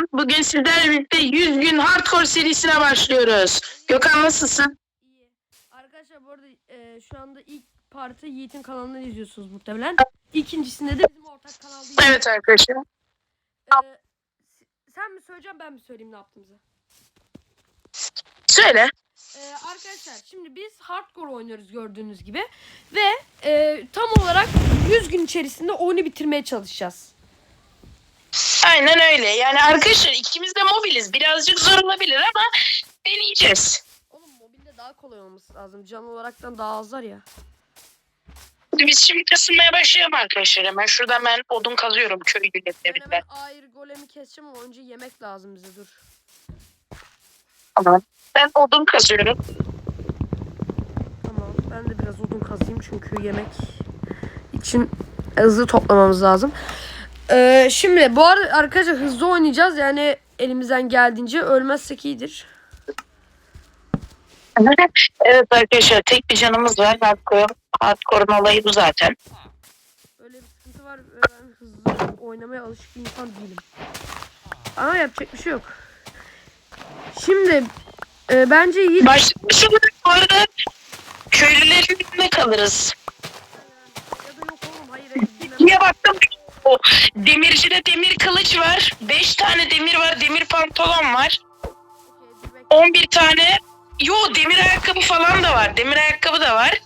Gökhan. Bugün sizlerle birlikte 100 gün hardcore serisine başlıyoruz. Gökhan nasılsın? İyi. Arkadaşlar bu arada e, şu anda ilk partı Yiğit'in kanalından izliyorsunuz muhtemelen. İkincisinde de bizim ortak kanalda. Evet arkadaşlar. E, sen mi söyleyeceğim ben mi söyleyeyim ne yaptığımızı? Söyle. E, arkadaşlar şimdi biz hardcore oynuyoruz gördüğünüz gibi. Ve e, tam olarak 100 gün içerisinde oyunu bitirmeye çalışacağız. Aynen öyle. Yani arkadaşlar ikimiz de mobiliz. Birazcık zor olabilir ama deneyeceğiz. Oğlum mobilde daha kolay olması lazım. Can olaraktan daha azlar ya. Biz şimdi kasılmaya başlayalım arkadaşlar. Hemen şuradan ben odun kazıyorum köy Ben gületlerinde. hemen ayrı golemi keseceğim ama önce yemek lazım bize dur. Tamam. Ben odun kazıyorum. Tamam ben de biraz odun kazayım çünkü yemek için hızlı toplamamız lazım. Ee, şimdi bu arada arkadaşlar hızlı oynayacağız yani elimizden geldiğince ölmezsek iyidir. Evet arkadaşlar tek bir canımız var. Hardcore, hardcore'un olayı bu zaten. Öyle bir sıkıntı var ben hızlı oynamaya alışık bir insan değilim. Ama yapacak bir şey yok. Şimdi e, bence Yiğit Başlamış olarak bu arada köylülerin önüne kalırız. ya da yok oğlum hayır. Niye baktım? O demircide demir kılıç var. 5 tane demir var. Demir pantolon var. Okey, dur bekle. 11 tane Yo demir ayakkabı falan da var. Demir ayakkabı da var.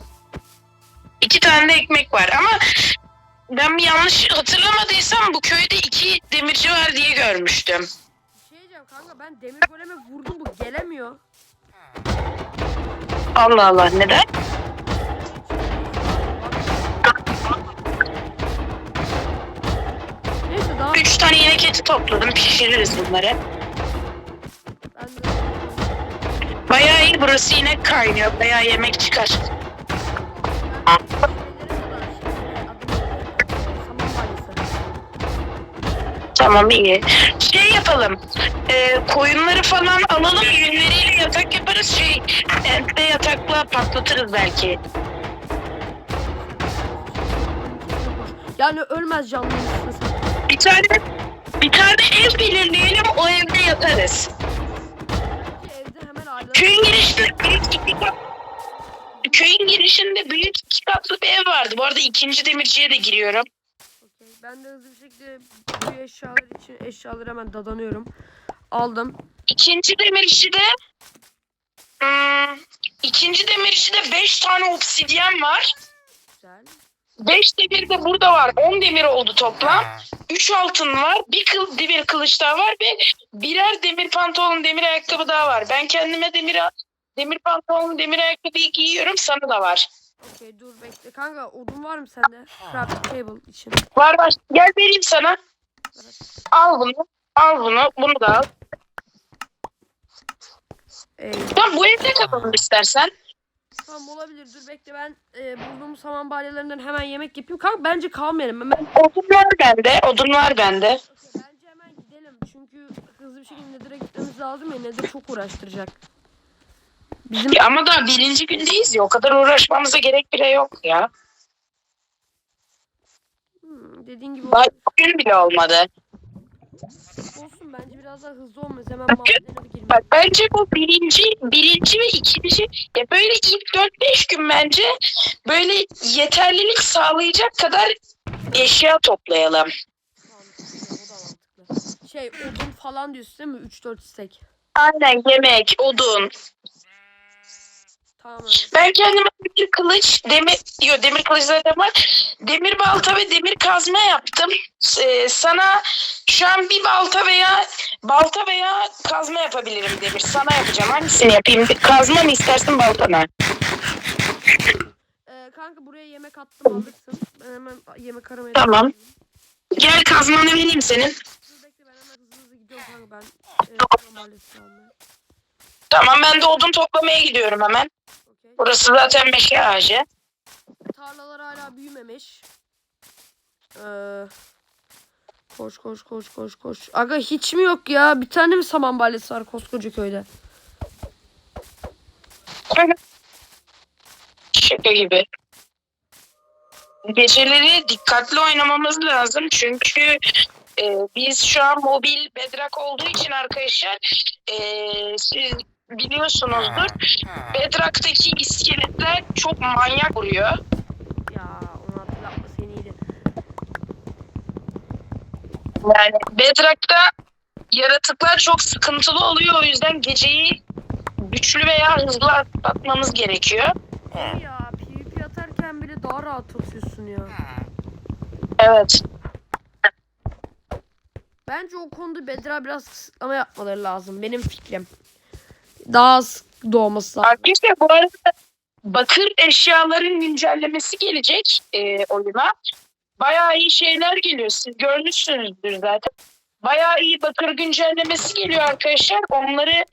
2 tane de ekmek var ama ben yanlış hatırlamadıysam bu köyde iki demirci var diye görmüştüm. Bir şey diyeceğim kanka ben demir goleme vurdum bu gelemiyor. Allah Allah neden? 3 tane inek eti topladım. Pişiririz bunları. ben Bayağı iyi burası inek kaynıyor. Bayağı yemek çıkar. Tamam iyi. Şey yapalım. E, koyunları falan alalım. Yünleriyle yatak yaparız. Şey, ente yatakla patlatırız belki. Yani ölmez canlı? Bir tane bir tane ev belirleyelim. O evde hemen ayrılalım. Köyün girişinde büyük iki kat- Köyün girişinde büyük iki katlı bir ev vardı. Bu arada ikinci demirciye de giriyorum. Okey, Ben de hızlı bir şekilde bu eşyalar için eşyaları hemen dadanıyorum. Aldım. İkinci demircide hmm, ikinci demircide beş tane obsidyen var. Güzel. 5 demir de burada var. 10 demir oldu toplam. 3 altın var. Bir kıl demir kılıç daha var ve birer demir pantolon, demir ayakkabı daha var. Ben kendime demir demir pantolon, demir ayakkabıyı giyiyorum. Sana da var. Okey dur bekle. Kanka odun var mı sende? Crafting table için. Var var. Gel vereyim sana. Al bunu. Al bunu. Bunu da al. Ee, Tamam bu evde kalalım istersen. Tamam olabilir. Dur bekle ben e, bulduğumuz saman balyalarından hemen yemek yapayım. Kanka bence kalmayalım. Hemen Odun var bende. Odun var bende. Okey, bence hemen gidelim. Çünkü hızlı bir şekilde Nether'a gitmemiz lazım ya. Nether çok uğraştıracak. Bizim Ya ama daha birinci gündeyiz ya. O kadar uğraşmamıza gerek bile yok ya. Hmm, dediğin gibi Daha gün bile olmadı. olsun. Bence biraz daha hızlı olmaz. Hemen madene girmek. Bak bence bu birinci, birinci ve ikinci ya böyle ilk 4-5 gün bence böyle yeterlilik sağlayacak kadar eşya toplayalım. Mantıklı, o da mantıklı. Şey odun falan diyorsun değil mi? 3-4 istek. Aynen yemek, odun. Tamam. Ben kendime demir kılıç, demir, diyor demir kılıç zaten var. Demir balta ve demir kazma yaptım. Ee, sana şu an bir balta veya balta veya kazma yapabilirim demir. Sana yapacağım. Hangisini yapayım? Kazma mı istersin balta mı? Ee, kanka buraya yemek attım alırsın. Ben hemen yemek aramaya Tamam. Gel kazmanı vereyim senin. Dur bekle ben hemen hızlı hızlı gidiyorum kanka ben. E, almaya. Tamam ben de odun toplamaya gidiyorum hemen. Burası zaten meşe ağacı. Tarlalar hala büyümemiş. Ee, koş koş koş koş koş. Aga hiç mi yok ya? Bir tane mi saman balyası var koskoca köyde? Şaka gibi. Geceleri dikkatli oynamamız lazım çünkü Ee, biz şu an mobil bedrock olduğu için arkadaşlar ee, siz biliyorsunuzdur. Bedrock'taki iskeletler çok manyak vuruyor. Ya onu hatırlatma seni iyiydi. Yani Bedrock'ta yaratıklar çok sıkıntılı oluyor. O yüzden geceyi güçlü veya hızlı atlatmamız gerekiyor. Abi ya PvP atarken bile daha rahat atıyorsun ya. Evet. Bence o konuda Bedra biraz kısıtlama yapmaları lazım. Benim fikrim. Daha az doğması lazım. Arkadaşlar bu arada bakır eşyaların güncellemesi gelecek e, oyuna. Bayağı iyi şeyler geliyor. Siz görmüşsünüzdür zaten. Bayağı iyi bakır güncellemesi geliyor arkadaşlar. Onları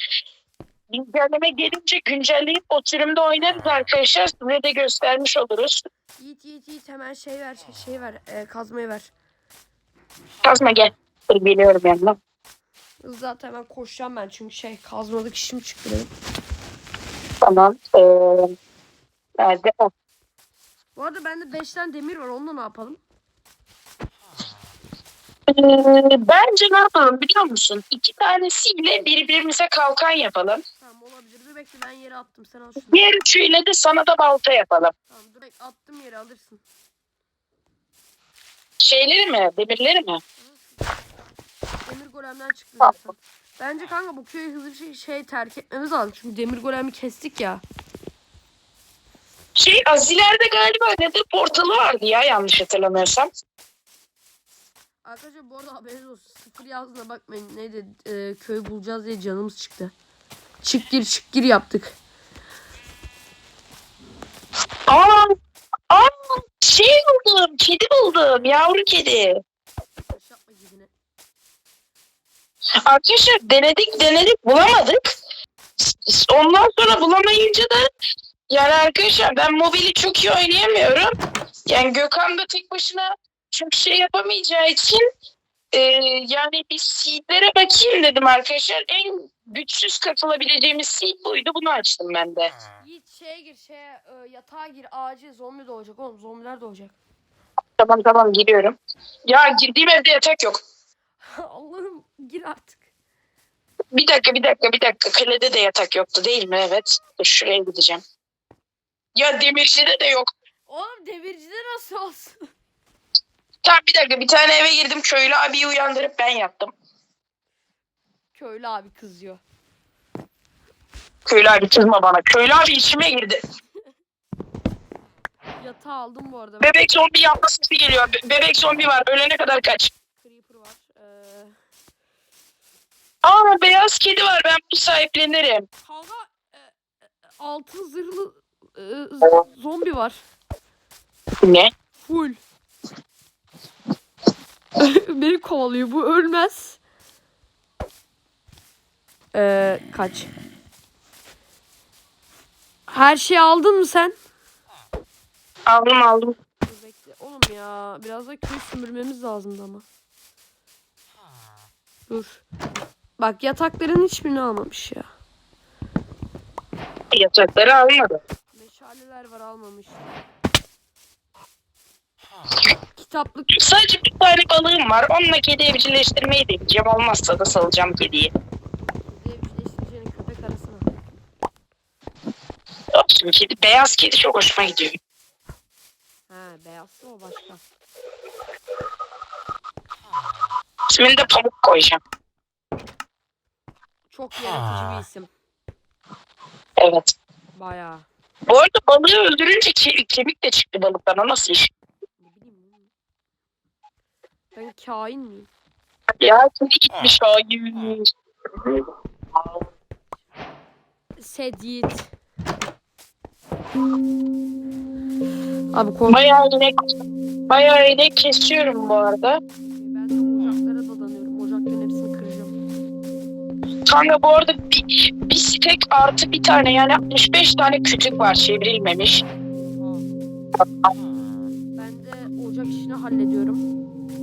güncelleme gelince güncelleyip o sürümde oynarız arkadaşlar. Size de göstermiş oluruz. Yiğit yiğit yiğit hemen şey ver şey, şey ver e, kazmayı ver. Kazma gel. Biliyorum yanına. Zaten hemen koşacağım ben çünkü şey kazmalık işim çıktı benim. Tamam. Ee, nerede? O. Bu arada bende 5 tane demir var onunla ne yapalım? Ee, bence ne yapalım biliyor musun? İki tanesiyle birbirimize kalkan yapalım. Tamam olabilir. Dur bekle ben yere attım sen al şunu. Diğer üçüyle de sana da balta yapalım. Tamam dur bekle attım yere alırsın. Şeyleri mi? Demirleri mi? Demir golemden çıktı zaten. Bence kanka bu köyü hızlı bir şey, şey terk etmemiz lazım. Çünkü demir golemi kestik ya. Şey Aziler'de galiba nedir portalı vardı ya yanlış hatırlamıyorsam. Arkadaşlar bu arada haberiniz olsun. Sıfır yazdığına bakmayın. Neydi e, köy bulacağız diye canımız çıktı. Çık gir çık gir yaptık. Aa, aa şey buldum. Kedi buldum. Yavru kedi. Taş yapma gidine. Arkadaşlar denedik denedik bulamadık. Ondan sonra bulamayınca da yani arkadaşlar ben mobili çok iyi oynayamıyorum. Yani Gökhan da tek başına çok şey yapamayacağı için e, yani bir seedlere bakayım dedim arkadaşlar. En güçsüz katılabileceğimiz seed buydu. Bunu açtım ben de. Yiğit şeye gir şeye e, yatağa gir acil zombi doğacak oğlum zombiler doğacak. Tamam tamam giriyorum. Ya girdiğim evde yatak yok. Allah'ım gir artık. Bir dakika bir dakika bir dakika. Kalede de yatak yoktu değil mi? Evet. Dur şuraya gideceğim. Ya demircide de yok. Oğlum demircide nasıl olsun? Tamam bir dakika bir tane eve girdim köylü abiyi uyandırıp ben yattım. Köylü abi kızıyor. Köylü abi kızma bana. Köylü abi içime girdi. Yatağı aldım bu arada. Bebek zombi yapma sesi geliyor. Be- bebek zombi var. Ölene kadar kaç. Creeper var. Ee, Aa beyaz kedi var. Ben bunu sahiplenirim. kanka e, e, altın zırhlı e, z- zombi var. Ne? Full. Beni kovalıyor. Bu ölmez. Ee, kaç. Her şeyi aldın mı sen? Aldım aldım. Dur bekle. Oğlum ya biraz da köy sömürmemiz lazımdı ama. Dur. Bak yatakların hiçbirini almamış ya. Yatakları almadı. Meşaleler var almamış. Kitaplık Sadece bir tane balığım var. Onunla kedi evcilleştirmeyi deneyeceğim. Olmazsa da salacağım kediyi. köpek arasına. Olsun kedi. Beyaz kedi çok hoşuma gidiyor. He beyazsa o başka. İsmini de pamuk koyacağım. Çok yaratıcı bir isim. Evet. Bayağı. Bu arada balığı öldürünce ke- kemik de çıktı balıktan. O nasıl iş? Ne bileyim oğlum. Ben kain miyim? Ya kedi gitmiş. Hayır. Sed Yiğit. Abi kork. Bayağı inek, bayağı inek kesiyorum bu arada. Kanka bu arada bir, bir stek artı bir tane yani 65 tane kütük var çevrilmemiş. Ben de ocak işini hallediyorum.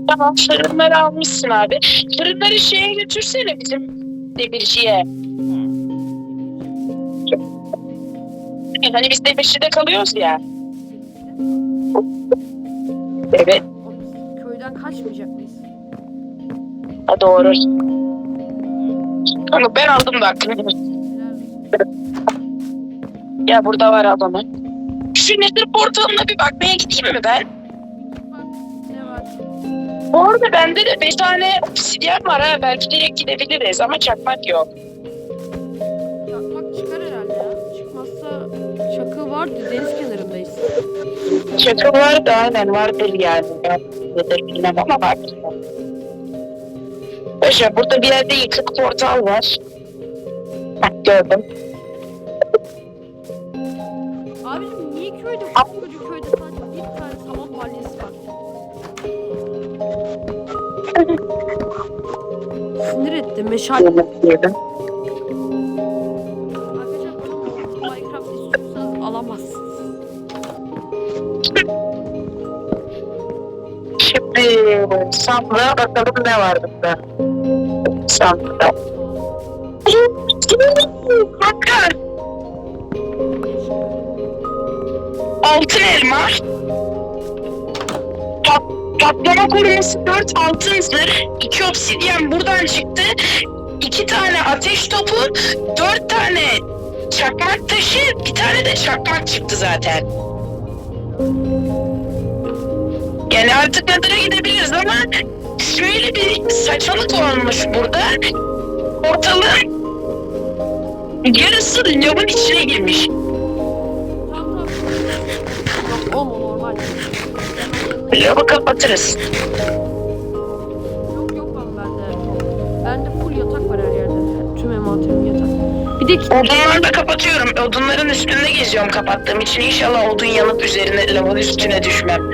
Tamam fırınları almışsın abi. Fırınları şeye götürsene bizim demirciye. Hani biz demircide kalıyoruz ya. Evet. Oğlum köyden kaçmayacak mıyız? Ha, doğru. Kanka ben aldım da aklını. Ya burada var adamı. Şu nedir portalına bir bakmaya gideyim mi ben? Bu arada bende de 5 tane obsidyen var ha. Belki direkt gidebiliriz ama çakmak yok. Çakmak çıkar herhalde ya. Çıkmazsa çakıl vardı. Deniz kenarındayız. Çakıl var da aynen vardır yani. Ben nedir bilmem ama var. Paşa burada bir yerde yıkık portal var. Heh, gördüm. Abicim niye köyde koskoca köyde sadece bir tane saman balyası var? Sinir etti. Meşale Yedim. Arkadaşlar bana Minecraft istiyorsanız alamazsınız. Şimdi sandığa bakalım ne var burada. Sandığa. Kanka altın elma. Pat, patlama koruması 4 altın zırh. 2 obsidyen buradan çıktı. 2 tane ateş topu. 4 tane çakmak taşı. Bir tane de çakmak çıktı zaten. Yani artık Nether'a gidebiliriz ama şöyle bir saçmalık olmuş burada. Ortalığın yarısı lavın içine girmiş. O normal. Lavı kapatırız. Yok yok lan bende. Bende full yatak var her yerde. Tüm envanterim yatak. Bir de Odunları da kapatıyorum. Odunların üstünde geziyorum kapattığım için. İnşallah odun yanıp üzerine lavın üstüne düşmem.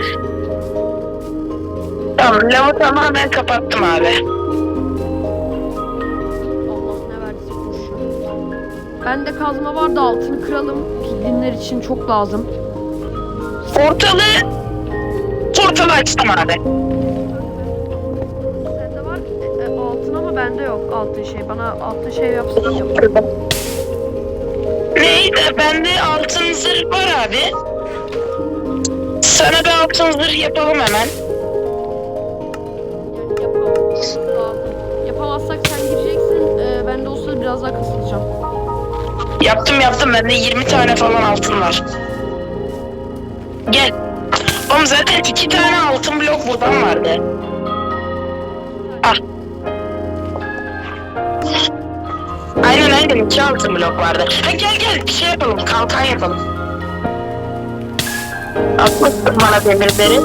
Tamam lavı tamamen kapattım abi. Allah ne verdiyse koşuyor. Bende kazma var da altını kıralım. Piglinler için çok lazım. Portalı portalı açtım abi. Sende var e, e, altın ama bende yok altın şey. Bana altın şey yapsın yapayım. Neydi? Bende altın zırh var abi. Sana bir altın zırh yapalım hemen. Yapamazsak sen gireceksin. E, ben de o sırada biraz daha kasılacağım. Yaptım yaptım. Bende 20 tane falan altın var. Gel. Oğlum zaten iki tane altın blok buradan vardı. Ah. Aynen aynen iki altın blok vardı. Ha gel gel bir şey yapalım. Kalkan yapalım. Atmışsın bana demirleri.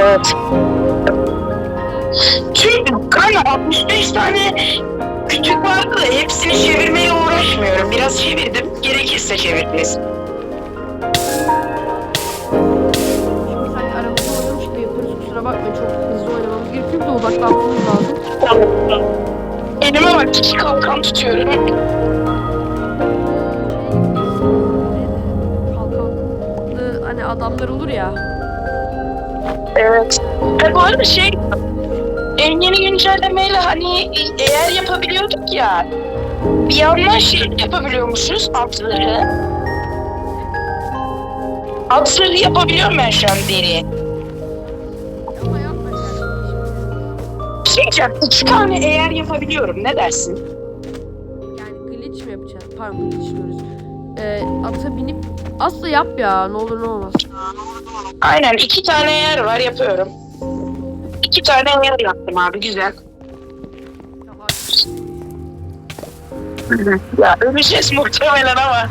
Evet. Çünkü kanka 65 tane küçük vardı da hepsini çevirmeye uğraşmıyorum. Biraz çevirdim. Gerekirse çeviririz. Şimdi sanki aramızda oynamış da yaparız. Kusura bakma çok hızlı oynamamız gerekiyor. Bir de odaklanmamız lazım. Elime bak iki kalkan tutuyorum. Kalkanlı hani adamlar olur ya. Evet. Ha, bu arada şey en yeni güncellemeyle hani eğer yapabiliyorduk ya bir yandan şey yapabiliyormuşuz. At zırhı yapabiliyorum ben şu an deri. Şey diyeceğim. iki tane eğer yapabiliyorum. Ne dersin? Yani glitch mi yapacağız? Pardon glitch diyoruz. Ee, ata binip asla yap ya ne olur ne olmaz. Aynen iki tane eğer var yapıyorum. İki tane eğer yaptım abi güzel. Ya, öleceğiz muhtemelen ama.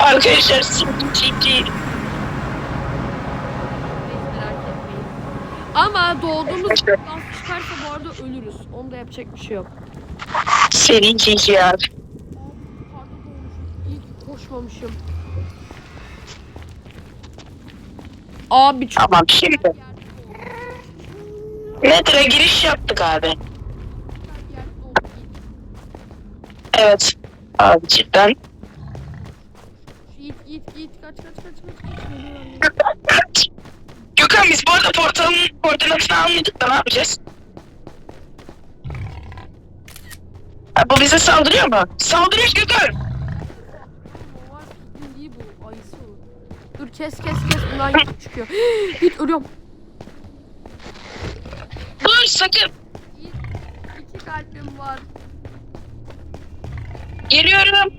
Arkadaşlar ciddi. Ama doğduğumuz dans çıkarsa bu arada ölürüz. Onu da yapacak bir şey yok. Senin ciddi abi. Ki koşmamışım. Abi çok Tamam şimdi. Nether'a giriş yaptık abi. Evet. Abi cidden. Yiğit yiğit yiğit kaç kaç kaç kaç kaç. Gökhan biz bu arada portalın koordinatını almadık da ne yapacağız? Ha, bu bize saldırıyor mu? Saldırıyor Gökhan. Var bu ayısı. Dur kes kes kes yük çıkıyor. Yiğit ölüyorum. Sakın. Yiğit, iki kalbim var. Geliyorum.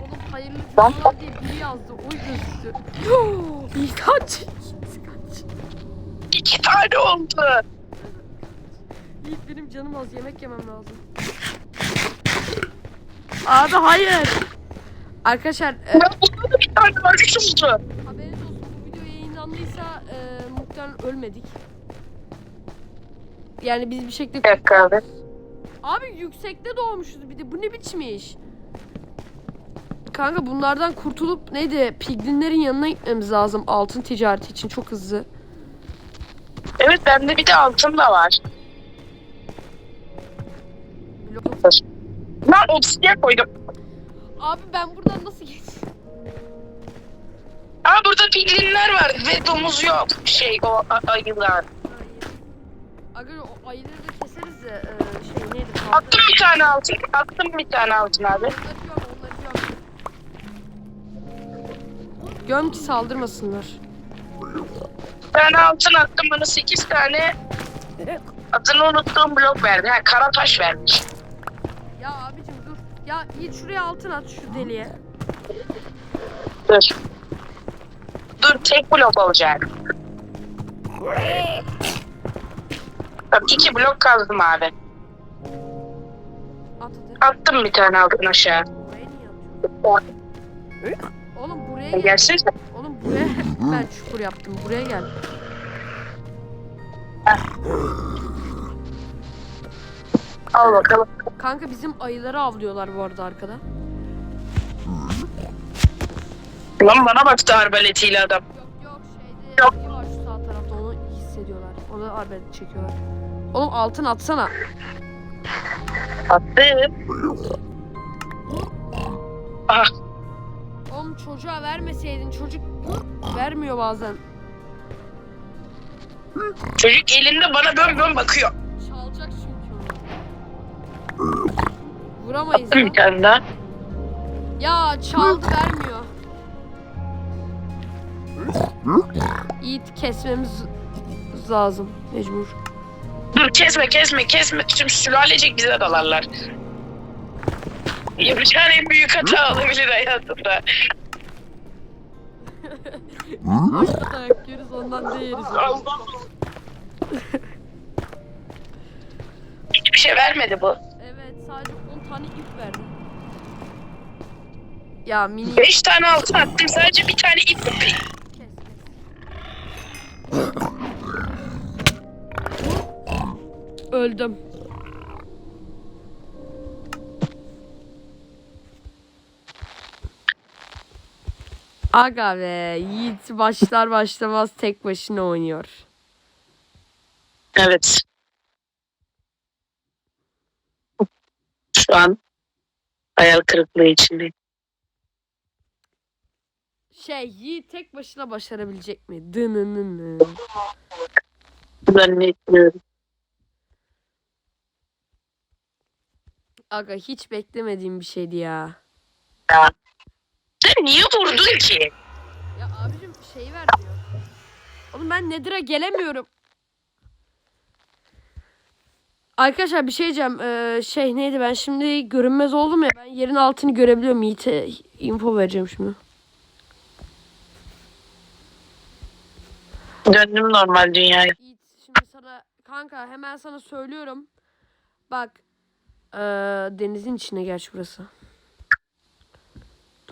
Oğlum hayırlı günler diye biri yazdı. O gözüktü. Yiğit kaç. Yiğit kaç. İki tane oldu. Yiğit benim canım az yemek yemem lazım. Abi hayır. Arkadaşlar e, Ben bir tane oldu. haberiniz olsun bu video yayınlandıysa e, muhtemelen ölmedik. Yani biz bir şekilde... Dakika abi. Abi yüksekte doğmuşuz bir de bu ne biçim iş? Kanka bunlardan kurtulup neydi piglinlerin yanına gitmemiz lazım altın ticareti için çok hızlı. Evet bende bir de altın da var. Blok- Ben obsidyen koydum. Abi ben buradan nasıl geçeyim? Aa burada piglinler var ve domuz yok. Şey o ayılar. Aga o ayıları da keseriz de e, şey neydi? kaldı. Attım bir tane altın. Attım bir tane altın abi. Onları göm onları göm. Göm ki saldırmasınlar. Bir tane altın attım bana 8 tane adını unuttuğum blok verdi. Ha kara taş vermiş. Ya abicim dur. Ya Yiğit şuraya altın at şu deliğe. Dur. Dur tek blok olacak. Tamam iki blok kazdım abi. Attım bir tane altın aşağı. Buraya niye atıyorsun? Oğlum buraya gel. Gelsin. Oğlum buraya ben çukur yaptım. Buraya gel. Al bakalım. Kanka bizim ayıları avlıyorlar bu arada arkada. Lan bana baktı arbaletiyle adam. Yok yok şeyde Yok. var şu sağ tarafta onu hissediyorlar. Onu arbelet çekiyorlar. Oğlum altın atsana. Attım. Ah Oğlum çocuğa vermeseydin çocuk vermiyor bazen. çocuk elinde bana bön bön bakıyor. Çalacak çünkü onu. Vuramayız Attım ya. bir tane daha. Ya çaldı vermiyor. Yiğit kesmemiz lazım mecbur. Dur kesme kesme kesme. Tüm sülalecek bize dalarlar. Yapacağın en büyük hata olabilir hayatımda. Başta dayak yeriz ondan değeriz. Hiçbir şey vermedi bu. Evet sadece 10 tane ip verdi. Ya mini Beş tane altın attım sadece bir tane ip. Öldüm. Aga be Yiğit başlar başlamaz tek başına oynuyor. Evet. Şu an hayal kırıklığı içindeyim. Şey Yiğit tek başına başarabilecek mi? Dınınını. Zannetmiyorum. Aga hiç beklemediğim bir şeydi ya. Sen niye vurdun ki? Ya abicim şey vermiyor. Oğlum ben Nedir'a gelemiyorum. Arkadaşlar bir şey diyeceğim. Ee, şey neydi ben şimdi görünmez oldum ya. Ben yerin altını görebiliyorum. Yiğit'e info vereceğim şimdi. Döndüm normal dünyaya. Yiğit şimdi sana kanka hemen sana söylüyorum. Bak ee, denizin içine gerçi burası.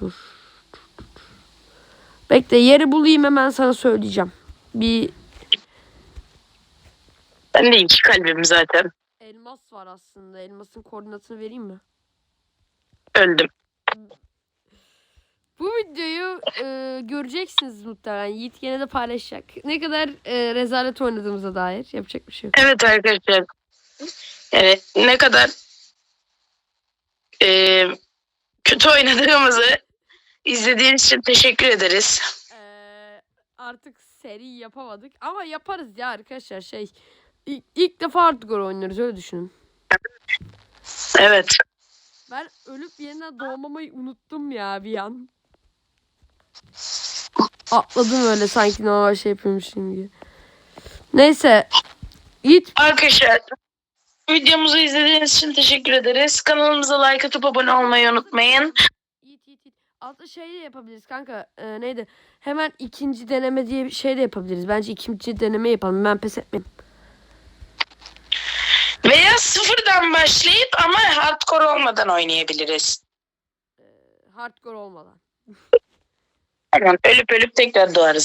Dur. Bekle yeri bulayım hemen sana söyleyeceğim. Bir Ben de iki kalbim zaten. elmas var aslında. Elmasın koordinatını vereyim mi? Öldüm. Bu videoyu e, göreceksiniz muhtemelen. Yiğit gene de paylaşacak. Ne kadar e, rezalet oynadığımıza dair yapacak bir şey yok. Evet arkadaşlar. Evet ne kadar eee, kötü oynadığımızı izlediğiniz için teşekkür ederiz. E, artık seri yapamadık ama yaparız ya arkadaşlar şey. ilk, ilk defa hardcore oynuyoruz öyle düşünün. Evet. Ben ölüp yeniden doğmamayı unuttum ya bir an. Atladım öyle sanki normal şey yapıyormuşum gibi. Neyse. Yiğit Arkadaşlar videomuzu izlediğiniz için teşekkür ederiz. Kanalımıza like atıp abone olmayı unutmayın. Yiğit Yiğit Yiğit. Altta şey de yapabiliriz kanka. Ee, neydi? Hemen ikinci deneme diye bir şey de yapabiliriz. Bence ikinci deneme yapalım. Ben pes etmeyeyim. Veya sıfırdan başlayıp ama hardcore olmadan oynayabiliriz. Hardcore olmadan. Aynen. Ölüp ölüp tekrar doğarız.